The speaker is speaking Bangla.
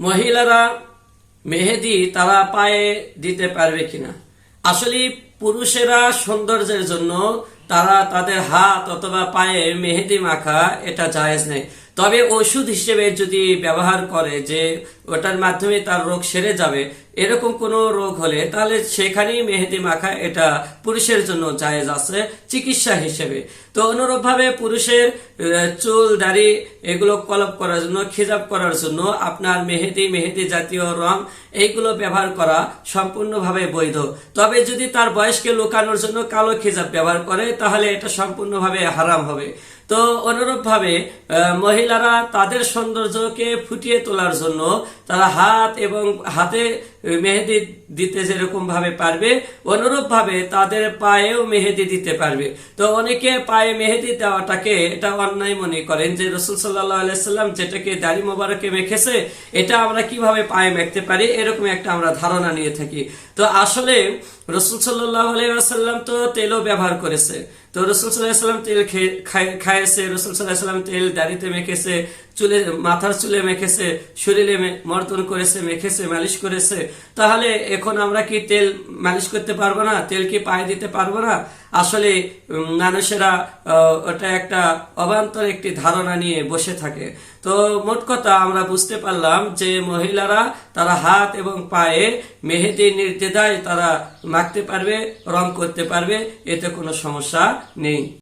মহিলারা মেহেদি তারা পায়ে দিতে পারবে কিনা? আসলে পুরুষেরা সৌন্দর্যের জন্য তারা তাদের হাত অথবা পায়ে মেহেদি মাখা এটা জায়েজ নেই। তবে ওষুধ হিসেবে যদি ব্যবহার করে যে ওটার মাধ্যমে তার রোগ সেরে যাবে, এরকম কোনো রোগ হলে তাহলে সেখানেই মেহেদি মাখা এটা পুরুষের জন্য জায়েজ আছে চিকিৎসা হিসেবে। তো অনুরূপভাবে পুরুষের চুল, দাড়ি এগুলো কলপ করার জন্য, খিজাব করার জন্য আপনার মেহেদি মেহেদি জাতীয় রং এইগুলো ব্যবহার করা সম্পূর্ণভাবে বৈধ। তবে যদি তার বয়সকে লুকানোর জন্য কালো খিজাব ব্যবহার করে, তাহলে এটা সম্পূর্ণভাবে হারাম হবে। তো অনুরূপভাবে মহিলারা তাদের সৌন্দর্যকে ফুটিয়ে তোলার জন্য তারা হাত এবং হাতে মেহেদি দিতে যেরকম ভাবে পারবে অনুরূপ ভাবে তাদের পায়েও মেহেদি দিতে পারবে। তো অনেকে পায়ে মেহেদি দেওয়াটাকে এটা অন্যায় মনে করেন যে রসুল সাল্লাহ আলাইসাল্লাম যেটাকে দাড়ি মোবারকে মেখেছে, এটা আমরা কীভাবে পায়ে মেখতে পারি? এরকম একটা আমরা ধারণা নিয়ে থাকি। তো আসলে রসুল সাল্লাহ আলাইসাল্লাম তো তেলও ব্যবহার করেছে। তো রসুল সাল্লাহ সাল্লাম তেল খাইয়েছে রসুল সাল্লাহ সাল্লাম তেল দাড়িতে মেখেছে, চুলে, মাথার চুলে মেখেছে, শরীরে মর্দন করেছে, মেখেছে, মালিশ করেছে। তাহলে এখন আমরা কি তেল মালিশ করতে পারব না? তেল কি পায়ে দিতে পারব না? আসলে মানুষেরা ওটা একটা অবান্তর একটি ধারণা নিয়ে বসে থাকে। তো মোট কথা আমরা বুঝতে পারলাম যে মহিলারা তারা হাত এবং পায়ে মেহেদি নির্দেদায় তারা মাখতে পারবে, রং করতে পারবে, এতে কোনো সমস্যা নেই।